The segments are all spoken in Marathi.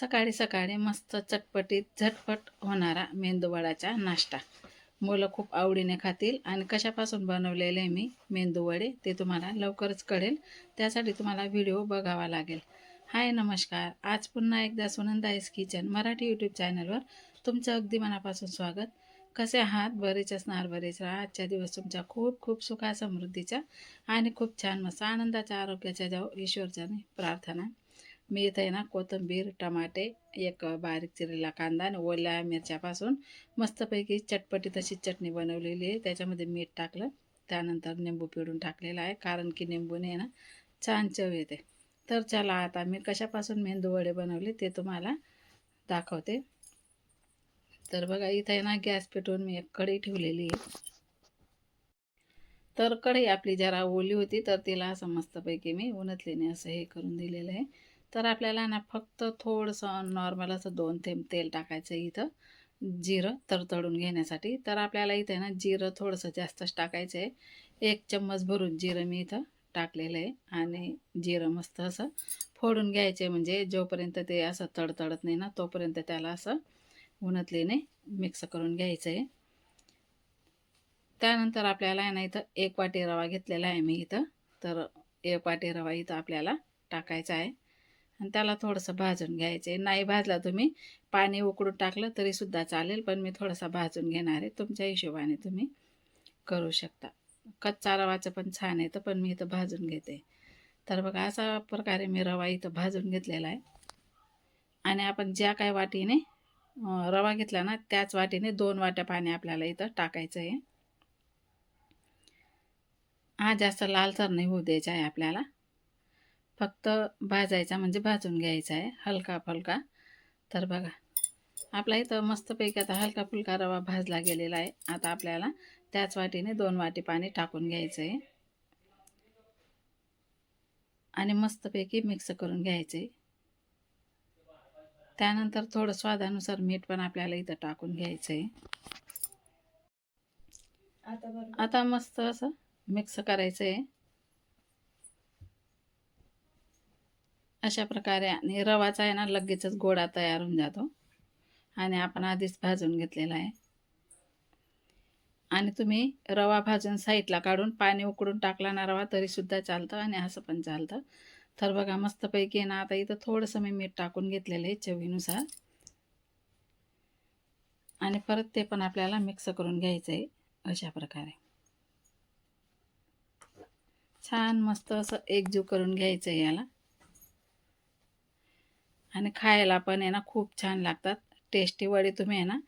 सकाळी सकाळी मस्त चटपटीत झटपट होणारा मेंदूवडाचा नाश्ता. मुलं खूप आवडीने खातील आणि कशापासून बनवलेले मी मेंदूवडे ते तुम्हाला लवकरच कळेल. त्यासाठी तुम्हाला व्हिडिओ बघावा लागेल. हाय नमस्कार. आज पुन्हा एकदा सुनंदाईस किचन मराठी यूट्यूब चॅनलवर तुमचं अगदी मनापासून स्वागत. कसे आहात? बरेच असणार बरेच राहा. आजच्या दिवस तुमच्या खूप खूप सुखा समृद्धीचा आणि खूप छान मस्त आनंदाच्या आरोग्याच्या जाऊ ईश्वरच्याने प्रार्थना मी इथं आहे ना कोथिंबीर टमाटे एक बारीक चिरलेला कांदा आणि ओल्या मिरच्यापासून मस्तपैकी चटपटी तशी चटणी बनवलेली आहे. त्याच्यामध्ये मीठ टाकलं त्यानंतर निंबू पिळून टाकलेला आहे कारण की निंबूने ना छान चव येते. तर चला आता मी कशापासून मेंदू वडे बनवले ते तुम्हाला दाखवते. तर बघा इथं आहे ना गॅस पेटवून मी एक कढई ठेवलेली आहे. तर कढई आपली जरा ओली होती तर तिला असं मस्तपैकी मी उन्हतलीने असं हे करून दिलेलं आहे. तर आपल्याला ना फक्त थोडंसं नॉर्मल असं दोन थेंब तेल टाकायचं इथं. जिरं तरतडून घेण्यासाठी. तर आपल्याला इथे ना जिरं थोडंसं जास्तच टाकायचं आहे. एक चम्मच भरून जिरं मी इथं टाकलेलं आहे. आणि जिरं मस्त असं फोडून घ्यायचे म्हणजे जोपर्यंत ते असं तडतडत नाही ना तोपर्यंत त्याला असं उन्हातलीने मिक्स करून घ्यायचं आहे. त्यानंतर आपल्याला आहे ना इथं एक वाटी रवा घेतलेला आहे मी इथं. तर एक वाटी रवा इथं आपल्याला टाकायचा आहे. आणि त्याला थोडंसं भाजून घ्यायचं आहे नाही भाजला तुम्ही पाणी उकडून टाकलं तरीसुद्धा चालेल पण मी थोडासा भाजून घेणार आहे. तुमच्या हिशोबाने तुम्ही करू शकता. कच्चा रवाचं पण छान येतं पण मी इथं भाजून घेते. तर बघा अशा प्रकारे मी रवा इथं भाजून घेतलेला आहे. आणि आपण ज्या काय वाटीने रवा घेतला ना त्याच वाटीने दोन वाट्या पाणी आपल्याला इथं टाकायचं आहे. हा जास्त लालसर नाही होऊ द्यायचा आहे आपल्याला. फक्त भाजायचा म्हणजे भाजून घ्यायचा आहे हलका फुलका. तर बघा आपला इथं मस्तपैकी आता हलका फुलका रवा भाजला गेलेला आहे. आता आपल्याला त्याच वाटीने दोन वाटी पाणी टाकून घ्यायचं आहे. आणि मस्तपैकी मिक्स करून घ्यायचं आहे. त्यानंतर थोडं स्वादानुसार मीठ पण आपल्याला इथं टाकून घ्यायचं आहे. आता मस्त असं मिक्स करायचं आहे. अशा प्रकारे आणि रवाचा आहे ना लगेचच गोडा तयार होऊन जातो. आणि आपण आधीच भाजून घेतलेला आहे. आणि तुम्ही रवा भाजून साईडला काढून पाणी उकडून टाकला ना रवा तरीसुद्धा चालतं आणि असं पण चालतं. तर बघा मस्तपैकी ना आता इथं थोडंसं मी मीठ टाकून घेतलेलं आहे चवीनुसार. आणि परत ते पण आपल्याला मिक्स करून घ्यायचं आहे अशा प्रकारे. छान मस्त असं एकजीव करून घ्यायचं आहे याला. आणि खायला पण आहे ना खूप छान लागतात. टेस्टी वडे तुम्ही आहे ना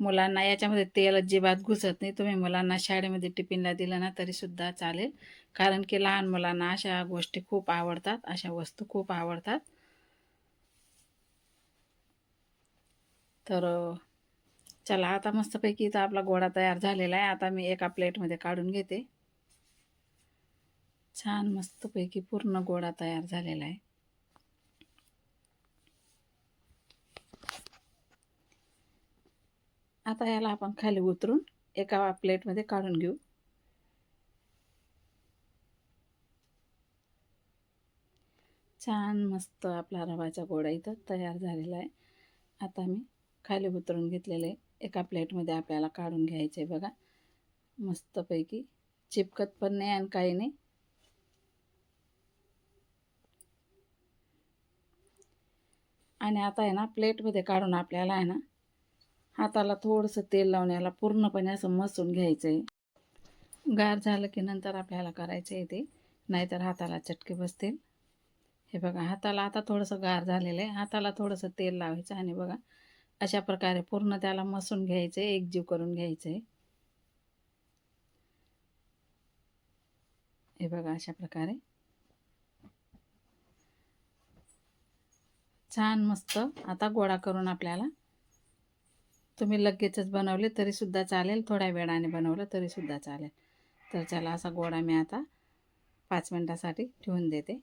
मुलांना याच्यामध्ये तेल अजिबात घुसत नाही. तुम्ही मुलांना शाळेमध्ये टिफिनला दिलं ना तरीसुद्धा चालेल. कारण की लहान मुलांना अशा गोष्टी खूप आवडतात अशा वस्तू खूप आवडतात. तर चला आता मस्तपैकी इथं आपला गोळा तयार झालेला आहे. आता मी एका प्लेटमध्ये काढून घेते. छान मस्तपैकी पूर्ण गोळा तयार झालेला आहे. आता याला आपण खाली उतरून एका प्लेटमध्ये काढून घेऊ. छान मस्त आपला रवाचा गोडा इथं तयार झालेला आहे. आता मी खाली उतरून घेतलेले एका प्लेटमध्ये आपल्याला काढून घ्यायचे बघा. मस्तपैकी चिपकत पण नाही आणि काही नाही. आणि आता आहे ना प्लेटमध्ये काढून आपल्याला आहे ना हाताला थोडंसं तेल लावून याला पूर्णपणे असं मसून घ्यायचं आहे गार झालं की नंतर आपल्याला करायचं आहे ते नाहीतर हाताला चटके बसतील हे बघा हाताला आता थोडंसं गार झालेलं आहे. हाताला थोडंसं तेल लावायचं आणि बघा अशा प्रकारे पूर्ण त्याला मसून घ्यायचं आहे एकजीव करून घ्यायचं आहे हे बघा अशा प्रकारे. छान मस्त आता गोळा करून आपल्याला तुम्ही लगेचच बनवले तरीसुद्धा चालेल. थोड्या वेळाने बनवलं तरीसुद्धा चालेल. तर चला असा गोळा मी आता पाच मिनटासाठी ठेवून देते.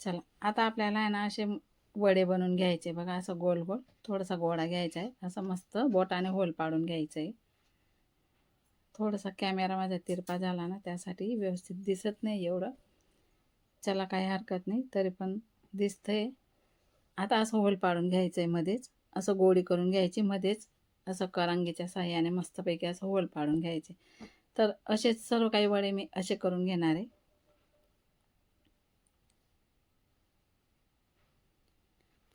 चला आता आपल्याला आहे ना असे वडे बनवून घ्यायचे. बघा असं गोल गोल थोडासा गोळा घ्यायचा आहे. असं मस्त बोटाने होल पाडून घ्यायचं आहे. थोडासा कॅमेरा माझा तिरपा झाला ना त्यासाठी व्यवस्थित दिसत नाही एवढं. चला काही हरकत नाही तरी पण दिसतंय. आता असं होल पाडून घ्यायचं आहे मध्येच. असं गोडी करून घ्यायची मध्येच असं करांगीच्या साह्याने मस्तपैकी असं होल पाडून घ्यायचे. तर असेच सर्व काही वडे मी असे करून घेणार आहे.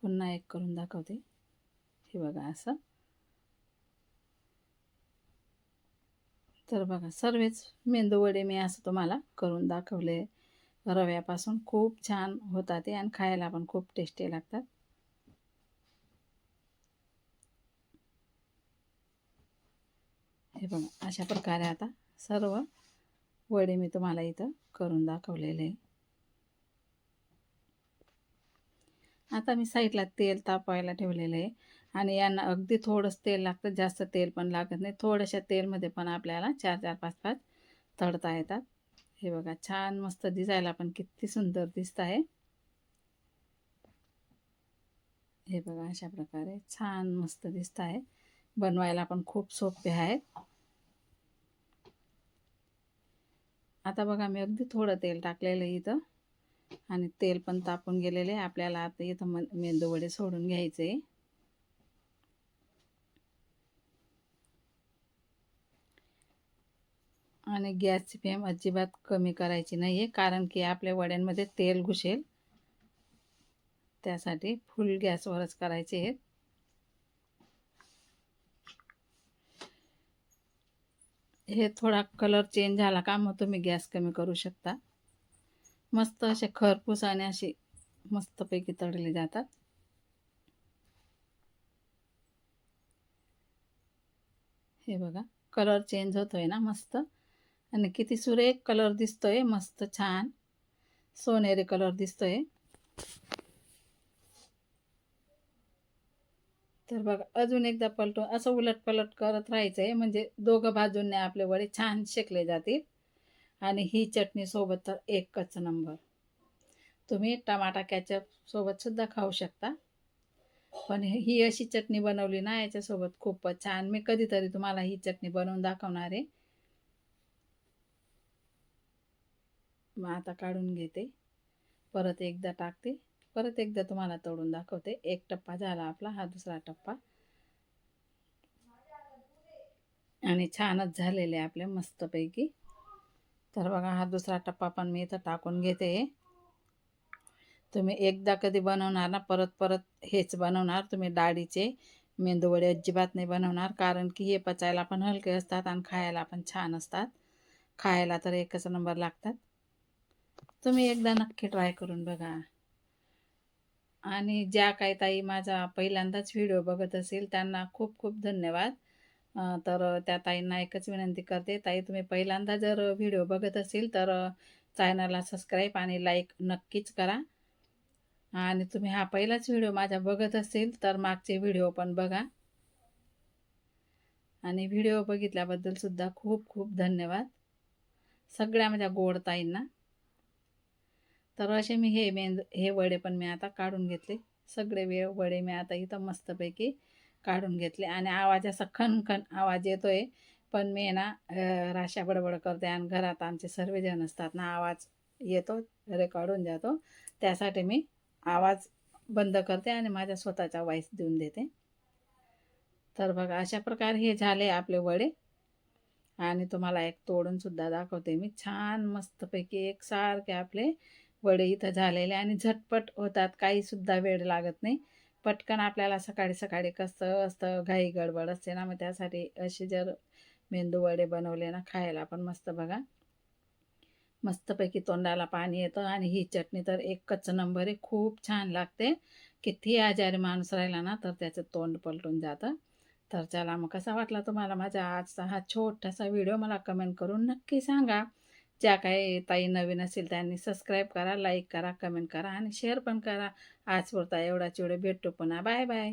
पुन्हा एक करून दाखवते. हे बघा असं. तर बघा सर्वच मेंदू वडे मी असं तुम्हाला करून दाखवले. रव्यापासून खूप छान होतात ते आणि खायला पण खूप टेस्टी लागतात. बघा अशा प्रकारे आता सर्व वडे मी तुम्हाला इथं करून दाखवलेले आता मी साईडला तेल तापवायला ठेवलेलं आहे आणि यांना अगदी थोडंच तेल लागतं जास्त तेल पण लागत नाही. थोड्याशा तेलमध्ये पण आपल्याला चार चार पाच पाच तळता येतात. हे बघा छान मस्त दिसायला पण किती सुंदर दिसत आहे. हे बघा अशा प्रकारे छान मस्त दिसत आहे. बनवायला पण खूप सोपे आहेत. आता बघा मी अगदी थोडं तेल टाकलेलं आहे इथं. आणि तेल पण तापून गेलेले आपल्याला आता इथं म मेंदूवडे सोडून घ्यायचे. आणि गॅसची फ्लेम अजिबात कमी करायची नाही आहे कारण की आपल्या वड्यांमध्ये तेल घुसेल. त्यासाठी फुल गॅसवरच करायचे आहेत. हे थोडा कलर चेंज झाला का मग तुम्ही गॅस कमी करू शकता. मस्त असे खरपूस आणि अशी मस्तपैकी तळले जातात. हे बघा कलर चेंज होतोय ना मस्त. आणि किती सुरेख कलर दिसतोय मस्त छान. सोनेरी कलर दिसतोय. तर बघा अजून एकदा पलटून असं उलट पलट करत राहायचं आहे म्हणजे दोघं बाजूंने आपले वडे छान शेकले जातील. आणि ही चटणी सोबत तर एकच नंबर. तुम्ही टमाटा कॅचअपसोबतसुद्धा खाऊ शकता. पण ही अशी चटणी बनवली ना याच्यासोबत खूपच छान. मी कधीतरी तुम्हाला ही चटणी बनवून दाखवणार आहे. मग आता काढून घेते. परत एकदा टाकते. परत एकदा तुम्हाला तोडून दाखवते. एक टप्पा झाला आपला हा दुसरा टप्पा. आणि छानच झालेले आपले मस्तपैकी. तर बघा हा दुसरा टप्पा पण मी इथं टाकून घेते. तुम्ही एकदा कधी बनवणार ना परत परत हेच बनवणार. तुम्ही डाळीचे मेंदूवडे अजिबात नाही बनवणार कारण की हे पचायला पण हलके असतात आणि खायला पण छान असतात. खायला तर एकच नंबर लागतात. तुम्ही एकदा नक्की ट्राय करून बघा. आणि ज्या काही ताई माझा पहिल्यांदाच व्हिडिओ बघत असेल त्यांना खूप खूप धन्यवाद. तर त्या ताईंना एकच विनंती करते ताई तुम्ही पहिल्यांदा जर व्हिडिओ बघत असेल तर चॅनलला सबस्क्राईब आणि लाईक नक्कीच करा. आणि तुम्ही हा पहिलाच व्हिडिओ माझा बघत असेल तर मागचे व्हिडिओ पण बघा. आणि व्हिडिओ बघितल्याबद्दलसुद्धा खूप खूप धन्यवाद. सगळ्या माझ्या गोड ताईंना. तर असे मी हे मेंद हे वडे पण मी आता काढून घेतले. सगळे वेळ वडे मी आता इथं मस्तपैकी काढून घेतले. आणि आवाज असा खनखन आवाज आहे पण मी ना राशा बडबड करते आणि घरात आमचे सर्वजण असतात ना आवाज येतो रेकॉर्डून जातो. त्यासाठी मी आवाज बंद करते आणि माझ्या स्वतःचा वॉईस देऊन देते. तर बघा अशा प्रकारे हे झाले आपले वडे. आणि तुम्हाला एक तोडूनसुद्धा दाखवते मी. छान मस्तपैकी एकसारखे आपले वडे इथं झालेले आणि झटपट होतात. काहीसुद्धा वेळ लागत नाही. पटकन आपल्याला सकाळी सकाळी कसं असतं घाई गडबड असते ना मग त्यासाठी असे जर मेंदू वडे बनवले ना खायला पण मस्त बघा. मस्तपैकी तोंडाला पाणी येतं आणि ही चटणी तर एकच नंबर आहे खूप छान लागते. किती आजारी माणूस राहिला ना तर त्याचं तोंड पलटून जातं. तर चला मग कसा वाटला तुम्हाला माझा आजचा हा छोटासा व्हिडिओ? मला कमेंट करून नक्की सांगा. ज्या काही ताई नवीन असेल त्यांनी सबस्क्राईब करा लाईक करा कमेंट करा आणि शेअर पण करा. आज पुरता एवढाच एवढे. भेटतो पुन्हा. Bye bye